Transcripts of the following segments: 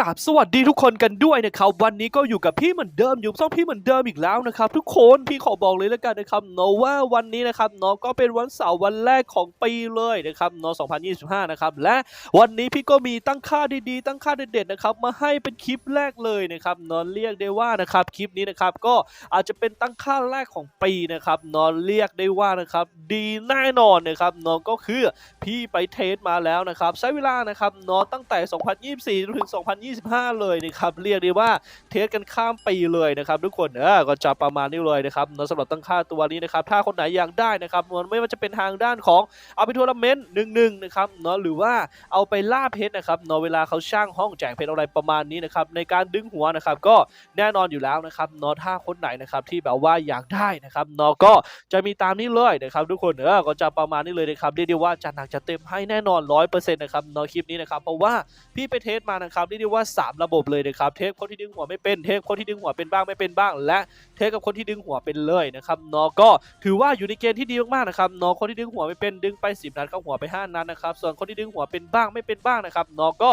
กราบสวัสดีทุกคนกันด้วยนะครับวันนี้ก็อยู่กับพี่เหมือนเดิมอยู่ช่องพี่เหมือนเดิมอีกแล้วนะครับทุกคนพี่ขอบอกเลยแล้วกันนะครับเนาะว่าวันนี้นะครับเนาะก็เป็นวันเสาร์วันแรกของปีเลยนะครับเนาะ2025 นะครับและวันนี้พี่ก็มีตั้งค่าดีๆ ตั้งค่าเด็ดๆนะครับมาให้เป็นคลิปแรกเลยนะครับเนาะเรียกได้ว่านะครับคลิปนี้นะครับก็อาจจะเป็นตั้งค่าแรกของปีนะครับเนาะเรียกได้ว่านะครับดีแน่นอนนะครับเนาะก็คือพี่ไปเทสมาแล้วนะครับใช้เวลานะครับเนาะตั้งแต่ 2024จนถึง 2025เลยนะครับเรียกได้ว่าเทสกันข้ามปีเลยนะครับทุกคนเออก็จะประมาณนี้เลยนะครับเนาะสำหรับตั้งค่าตัวนี้นะครับถ้าคนไหนอยากได้นะครับมันไม่ว่าจะเป็นทางด้านของเอาไปทัวร์นาเมนต์หนึ่งหนึ่งนะครับเนาะหรือว่าเอาไปล่าเพชรนะครับเนาะเวลาเขาช่างห้องแจกเพชรอะไรประมาณนี้นะครับในการดึงหัวนะครับก็แน่นอนอยู่แล้วนะครับเนาะถ้าคนไหนนะครับที่แบบว่าอยากได้นะครับเนาะก็จะมีตามนี้เลยนะครับทุกคนเออก็จะประมาณนี้เลยนะครับเรียกได้ว่าจะหนักจะเต็มให้แน่นอน100%นะครับเนาะคลิปนี้นะครับเพราะว่าพี่ไปเทสมานะครับเรียกได้ว่า 3 ระบบเลยนะครับ เทสคนที่ดึงหัวไม่เป็น เทสคนที่ดึงหัวเป็นบ้างไม่เป็นบ้าง และ เทสกับคนที่ดึงหัวเป็นเลยนะครับเนาะก็ถือว่าอยู่ในเกณฑ์ที่ดีมากๆนะครับเนาะคนที่ดึงหัวไม่เป็นดึงไป 10 นัดเข้าหัวไป 5 นัดนะครับส่วนคนที่ดึงหัวเป็นบ้างไม่เป็นบ้างนะครับเนาะก็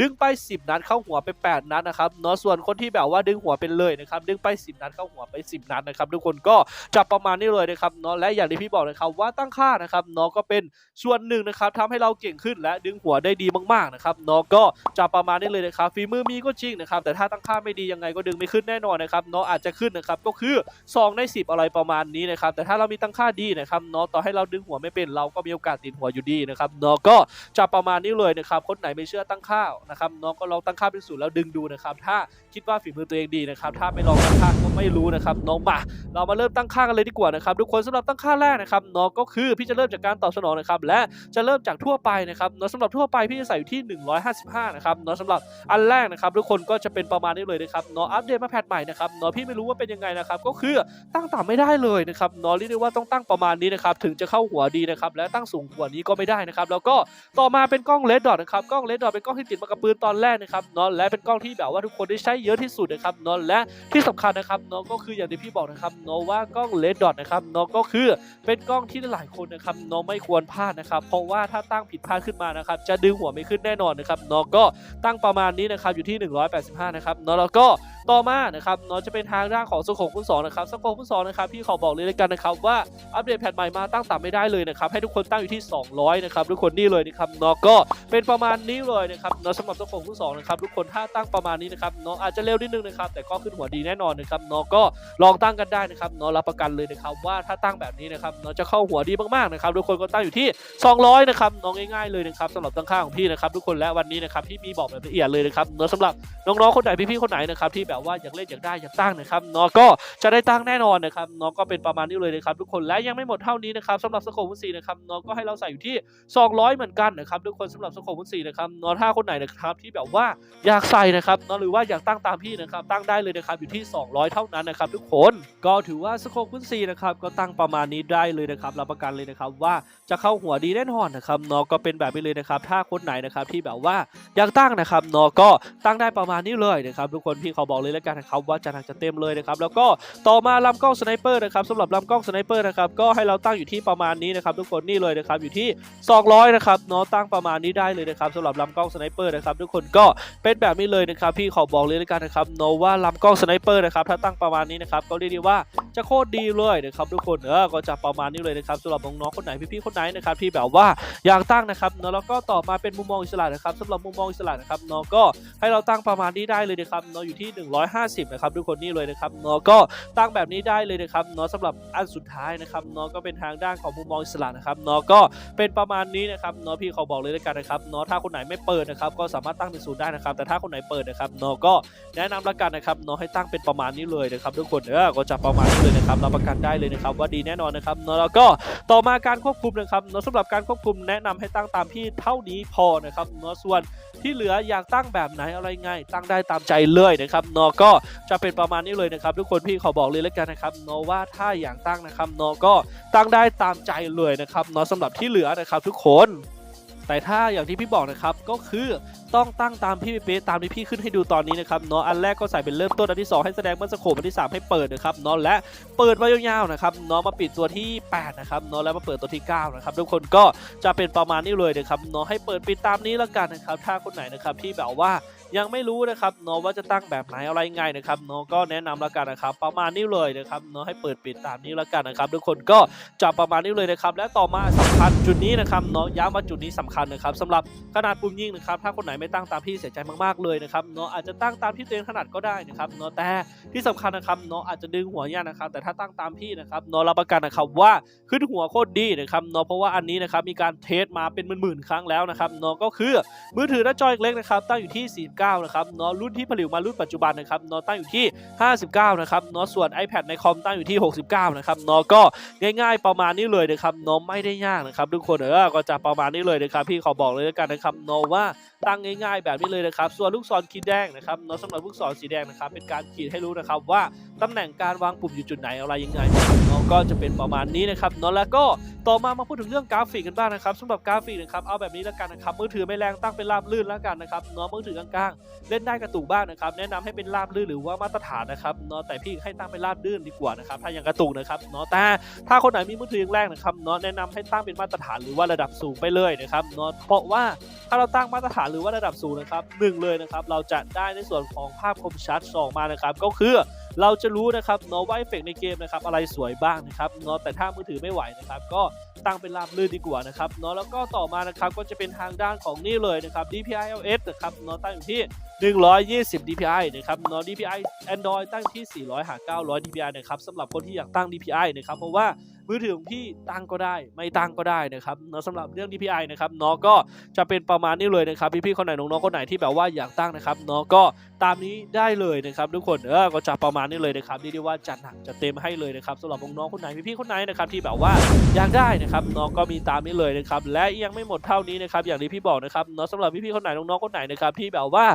ดึงไป 10 นัดเข้าหัวไป 8 นัดนะครับเนาะส่วนคนที่แบบว่าดึงหัวเป็นเลยนะครับดึงไป 10 นัดเข้าหัวไป 10 นัดนะครับทุกคนก็จะประมาณนี้เลยนะครับเนาะและอย่างที่พี่บอกนะครับว่าตั้งค่านะครับเนาะก็เป็นส่วนหนึ่งนะครับทำให้เราเก่งขึ้นและดึงหัวได้ดีมากๆนะครับเนาะก็จะประมาณนี้เลยนะครับฝีมือมีก็จริงนะครับแต่ถ้าตั้งค่าไม่ดียังไงก็ดึงไม่ขึ้นแน่นอนนะครับนาะอาจจะขึ้นนะครับก็็คือ 2 ใน 10 อะไรประมาณนี้นะครับ แต่ถ้าเรามีตั้งค่าดีนะครับเนาะต่อให้เราดึงหัวไม่เป็นเราก็มีโอกาสติดหัวอยู่ดีนะครับเนาะก็จะประมาณนี้เลยนะครับคนไหนไม่เชื่อตั้งค่านะครับเนาะก็ลองตั้งค่าเป็นศูนย์แล้วดึงดูนะครับ ถ้าคิดว่าฝีมือตัวเองดีนะครับถ้าไม่ลองตั้งค่าก็ไม่รู้นะครับเนาะมาเรามาเริ่มตั้งค่ากันเลยดีกว่านะครับทุกคนสำหรับตั้งค่าแรกนะครับเนาะก็คือพี่จะเริ่มจากการตอบสนองนะครับและจะเริ่มจากทั่วไปนะครับเนาะสำหรับทั่วไปพี่จะใส่อยู่ที่ 155 นะครับเนาะสำหรับอันแรกนะครับทุกคนก็จะเป็นประมาณนี้เลยนะครับเนาะอัปเดตมาแพทใหม่นะครับเนาะพี่ไม่รู้ว่าเป็นยังไงนะครับก็คือตั้งต่ำไม่ได้เลยนะครับนาะเรียกได้ว่าต้องตั้งประมาณนี้นะครับถึงจะเข้าหัวดีนะครับและตั้งสูงกว่านี้ก็ไม่ได้นะครับแล้วก็ต่อมาเป็นกล้องเลดดอทนะครับกล้องเลดดอทเป็นกล้องที่ติดมากับปืนตอนแรกนะครับนาะและเป็นกล้องที่แบบว่าทุกคนได้ใช้เยอะที่สุดนะครับนาะและที่สำคัญนะครับนาะก็คืออย่างที่พี่บอกนะครับนาะว่ากล้องเลดดอทนะครับนาะก็คือเป็นกล้องที่หลายคนนะครับนาะไม่ควรพลาดนะครับเพราะว่าถ้าตั้งผิดพลาดขึ้นมานะครับจะดึงหัวไม่ขึ้นแน่นอนนะครับนาะก็ตั้งประมาณนี้นะครับอยู่ที่ 185 นะครับนาะแล้วก็ต่อมานะครับเนาะจะเป็นทางด้านของสโคปคูณสองนะครับสโคปคูณสองนะครับพี่ขอบอกเลยแล้วกันนะครับว่าอัปเดตแพทใหม่มาตั้งต่ำไม่ได้เลยนะครับให้ทุกคนตั้งอยู่ที่ 200นะครับทุกคนนี่เลยนะครับเนาะก็เป็นประมาณนี้เลยนะครับเนาะสำหรับสโคปคูณสองนะครับทุกคนถ้าตั้งประมาณนี้นะครับเนาะอาจจะเร็วนิดนึงนะครับแต่ก็ขึ้นหัวดีแน่นอนนะครับเนาะก็ลองตั้งกันได้นะครับเนาะรับประกันเลยนะครับว่าถ้าตั้งแบบนี้นะครับเนาะจะเข้าหัวดีมากๆนะครับทุกคนก็ตั้งอยู่ที่ 200นะครับน้องง่ายๆเลยนะครับสำหรับตั้งค่าของพี่นะครับทุกคนและวันนี้นะครับพี่มีบอกแบบละเอียดเลยนะครับเนาะสำหรับน้องๆคนไหนพี่ๆคนไหนนะครับที่แบบว่าอยากเล่นอยากได้อยากตั้งนะครับเนาะก็จะได้ตั้งแน่นอนนะครับเนาะก็เป็นประมาณนี้เลยนะครับทุกคนและยังไม่หมดเท่านี้นะครับสำหรับสโคปวุ้นสีนะครับเนาะก็ให้เราใส่อยู่ที่ 200 เหมือนกันนะครับทุกคนสำหรับสโคปวุ้นสีนะครับเนาะถ้าคนไหนนะครับที่แบบว่าอยากใส่นะครับเนาะหรือว่าอยากตั้งตามพี่นะครับตั้งได้เลยนะครับอยู่ที่ 200 เท่านั้นนะครับทุกคนก็ถือว่าสโคปวุ้นสีนะครับก็ตั้งประมาณนี้ได้เลยนะครับรับประกันเลยนะครับว่าจะเข้าหัวดีแน่นอนนะครับเนาะก็เป็นแบบนี้เลยนะครับถ้าคนไหนนะครับที่แบบว่าอยากตั้งนะครับเนาะก็ตั้งได้ประมาณนี้เลยนะครับทุกคนพี่เขาบอกเลยแล้วกันนะครับว่าจะหนักจะเต็มเลยนะครับแล้วก็ต่อมาลำกล้องสไนเปอร์นะครับสำหรับลำกล้องสไนเปอร์นะครับก็ให้เราตั้งอยู่ที่ประมาณนี้นะครับทุกคนนี่เลยนะครับอยู่ที่ 200นะครับเนาะตั้งประมาณนี้ได้เลยนะครับสำหรับลำกล้องสไนเปอร์นะครับทุกคนก็เป็นแบบนี้เลยนะครับพี่ขอบอกเลยแล้วกันนะครับเนว่าลำกล้องสไนเปอร์นะครับถ้าตั้งประมาณนี้นะครับก็เรียกได้ว่าจะโคตรดีเลยนะครับทุกคนเออก็จะประมาณนี้เลยนะครับสำหรับน้องๆคนไหนพี่ๆคนไหนนะครับที่แบบว่าอยากตั้งนะครับเนาะแล้วก็ต่อมาเป็นมุมมองอิสระนะครับสำหรับมุมมองอิสระนะครับเนาะก็ให้เราตั้งประมาณนี้ได้เลยนะครับเนาะอยู่ที่150นะครับทุกคนนี่เลยนะครับเนาะก็ตั้งแบบนี้ได้เลยนะครับเนาะสำหรับอันสุดท้ายนะครับเนาะก็เป็นทางด้านของมุมมองอิสระนะครับเนาะก็เป็นประมาณนี้นะครับเนาะพี่เขาบอกเลยแล้วกันนะครับเนาะถ้าคนไหนไม่เปิดนะครับก็สามารถตั้งเป็นศูนย์ได้นะครับ แต่ถ้าคนไหนเปิดนะครับเนาะก็แนะนำละกันนะครับเนาะให้ตั้งเป็นประมาณนี้เลยนะครับทุกคนเออก็จะประมาณนี้เลยนะครับรับประกันได้เลยนะครับว่าดีแน่นอนนะครับเนาะแล้วก็ต่อมาการควบคุมนะครับเนาะสำหรับการควบคุมแนะนำให้ตั้งตามพี่เท่านี้พอนะครับเนาะส่วนที่เหลืออยากตั้งแบบไหนอะไรไงตั้งได้ตามใจเลยนะครับเนาะก็จะเป็นประมาณนี้เลยนะครับ ทุกคนพี่ขอบอกเลยแล้วกันนะครับนาะว่าถ้าอยากตั้งนะครับนาะก็ตั้งได้ตามใจเลยนะครับนาะสำหรับที่เหลือนะครับทุกคนแต่ถ้าอย่างที่พี่บอกนะครับก็คือต้องตั้งตามพี่เป๊ะตามที่พี่ขึ้นให้ดูตอนนี้นะครับเนาะอันแรกก็ใส่เป็นเริ่มต้นอันที่ 2 ให้แสดงเมื่อสโคปอันที่ 3 ให้เปิดนะครับเนาะและเปิดมายาวๆนะครับเนาะมาปิดตัวที่8นะครับเนาะแล้วมาเปิดตัวที่9นะครับทุกคนก็จะเป็นประมาณนี้เลยนะครับเนาะให้เปิดปิดตามนี้แล้วกันนะครับถ้าคนไหนนะครับที่แบบว่า ยังไม่รู้นะครับเนาะว่าจะตั้งแบบไหนอะไรไงนะครับเนาะก็แนะนำแล้วกันนะครับ ประมาณนี้เลยนะครับเนาะให้เปิดปิดตามนี้แล้วกันนะครับ ทุกคนก็จะประมาณนี้เลยนะครับ และต่อมาสำคัญจุดนี้นะครับเนาะย้ำว่าจุดนี้สำคัญนะครับสำหรับขนาดปุ่มยิงนะครับ ถ้าคนไหนไม่ตั้งตามพี่เสียใจมากๆเลยนะครับเนาะอาจจะตั้งตามที่ตัวเองถนัดก็ได้นะครับเนาะแต่ที่สำคัญนะครับเนาะอาจจะดึงหัวยากนะครับ แต่ถ้าตั้งตามพี่นะครับเนาะรับประกันนะครับว่าขึ้นหัวโคตรดีนะครับเนาะเพราะว่าอันนี้นะครับมีการเทสมาเป็นหมื่นๆครั้งแล้วนะครับเนาะก็คือมือถือหน้าจอเล็กๆนะครับตั้งอยู่ที่9 นะครับเนาะรุ่นที่ผลิตมารุ่นปัจจุบันนะครับเนาะตั้งอยู่ที่ 59 นะครับเนาะส่วน iPad ในคอมตั้งอยู่ที่ 69 นะครับเนาะก็ง่าย ๆ ประมาณนี้เลยนะครับเนาะไม่ได้ยากนะครับทุกคนเออก็จะประมาณนี้เลยนะครับพี่ขอบอกเลยแล้วกันนะครับเนาะว่าตั้งง่าย ๆ แบบนี้เลยนะครับ ส่วนลูกศรขีดแดงนะครับเนาะสำหรับลูกศรสีแดงนะครับเป็นการขีดให้รู้นะครับว่าตำแหน่งการวางปุ่มอยู่จุดไหนอะไรยังไงเนาะก็จะเป็นประมาณนี้นะครับเนาะแล้วก็ต่อมามาพูดถึงเรื่องกราฟิกกันบ้างนะครับสำหรับกราฟิกนะครับเอาแบบนี้แล้วกันนะครับมือถือไม่แรงตั้งเป็นราบลื่นแล้วกันนะครับเนาะมือถือกลางๆเล่นได้กระตุกบ้างนะครับแนะนำให้เป็นราบลื่นหรือว่ามาตรฐานนะครับเนาะแต่พี่ให้ตั้งเป็นราบลื่นดีกว่านะครับถ้ายังกระตุกนะครับเนาะแต่ถ้าคนไหนมีมือถือแรงนะครับเนาะแนะนำให้ตั้งเป็นมาตรฐานหรือว่าระดับสูงไปเลยนะครับเนาะเพราะว่าถ้าเราตั้งมาตรฐานหรือว่าระดับสูงนะครับหนึ่งเลยนะครับเราจะได้ในส่วนของภาพคมชัดสองมานะครับก็คือเราจะรู้นะครับเนาะว่าเอฟเฟกในเกมนะครับอะไรสวยบ้างนะครับเนาะแต่ถ้ามือถือไม่ไหวนะครับก็ตั้งเป็นราบลื่นดีกว่านะครับเนาะแล้วก็ต่อมานะครับก็จะเป็นทางด้านของนี่เลยนะครับ DPI LS นะครับเนาะตั้งอยู่ที่ 120 DPI นะครับเนาะ DPI Android ตั้งที่ 400หา900 DPI นะครับสำหรับคนที่อยากตั้ง DPI นะครับเพราะว่า มือถือของพี่ตั้งก็ได้ ไม่ตั้งก็ได้นะครับเนาะสำหรับเรื่อง DPI นะครับเนาะก็จะเป็นประมาณนี้เลยนะครับพี่ๆคนไหนน้องๆคนไหนที่แบบว่าอยากตั้งนะครับเนาะก็ตามนี้ได้เลยนะครับทุกคนเออก็จะประมาณนี้เลยนะครับเรียกได้ว่าจัดหนักจัดเต็มให้เลยนะครับสำหรับน้องๆคนไหนพี่ๆคนไหนนะครับที่แบบว่าอยากได้นะครับเนาะก็มีตามนี้เลยนะครับและยังไม่หมดเท่านี้นะครับอย่างที่พี่บอกนะครับเนาะสำหรับพี่ๆคนไหนน้องๆคนไหนนะครับที่แบบว่า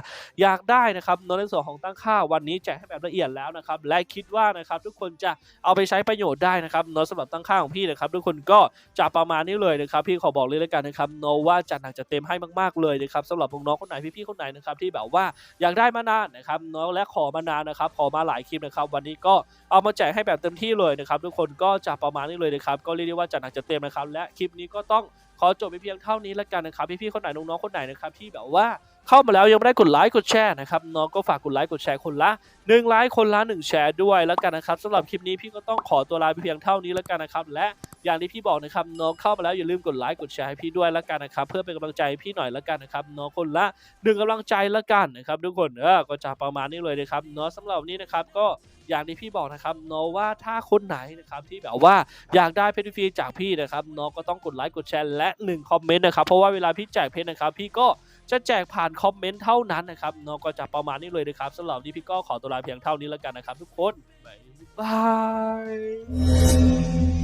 อยากได้นะครับเนอะในส่วนของตั้งค่าวันนี้แจกให้แบบละเอียดแล้วนะครับและคิดว่านะครับทุกคนจะเอาไปใช้ประโยชน์ได้นะครับเนอะสำหรับตั้งค่าของพี่นะครับทุกคนก็จะประมาณนี้เลยนะครับพี่ขอบอกเลยแล้วกันนะครับโนว่าจัดหนักจะเต็มให้มากๆเลยนะครับสำหรับน้องๆคนไหนพี่ๆคนไหนนะครับที่แบบว่าอยากได้มานานนะครับน้องและขอมานานนะครับขอมาหลายคลิปนะครับวันนี้ก็เอามาแจกให้แบบเต็มที่เลยนะครับทุกคนก็จะประมาณนี้เลยนะครับก็เรียกได้ว่าจัดหนักจะเต็มนะครับและคลิปนี้ก็ต้อง ขอจบไปเพียงเท่านี้แล้วกันนะครับพี่ๆคนไหนน้องๆคนไหนนะครับที่แบบว่าเข้ามาแล้วยังไม่ได้กดไลค์กดแชร์นะครับน้องก็ฝากกดไลค์กดแชร์คนละ1ไลค์คนละ1แชร์ด้วยแล้วกันนะครับสำหรับคลิปนี้พี่ก็ต้องขอตัวลาไปเพียงเท่านี้แล้วกันนะครับและ อย่างที่พี่บอกนะครับน้องเข้ามาแล้วอย่าลืมกดไลค์กดแชร์ให้พี่ด้วยล้วกันนะครับเพื่อเป็นกำลังใจพี่หน่อยล้วกันนะครับน้องคนละหนึ่งกำลังใจล้วกันนะครับทุกคนเออก็จะประมาณนี้เลยนะครับเนาะสำหรับนี้นะครับก็อย่างที่พี่บอกนะครับเนาะว่าถ้าคนไหนนะครับที่แบบว่าอยากได้เพชรฟรีจากพี่นะครับน้องก็ต้องกดไลค์กดแชร์และ1คอมเมนต์นะครับเพราะว่าเวลาพี่แจกเพชรนะครับพี่ก็จะแจกผ่านคอมเมนต์เท่านั้นนะครับน้องก็จะประมาณนี้เลยนะครับสำหรับนนี้พี่ก็ขอตัวลาเพียงเท่านี้แล้วกันนะครับ ทุกคนบ๊ายบาย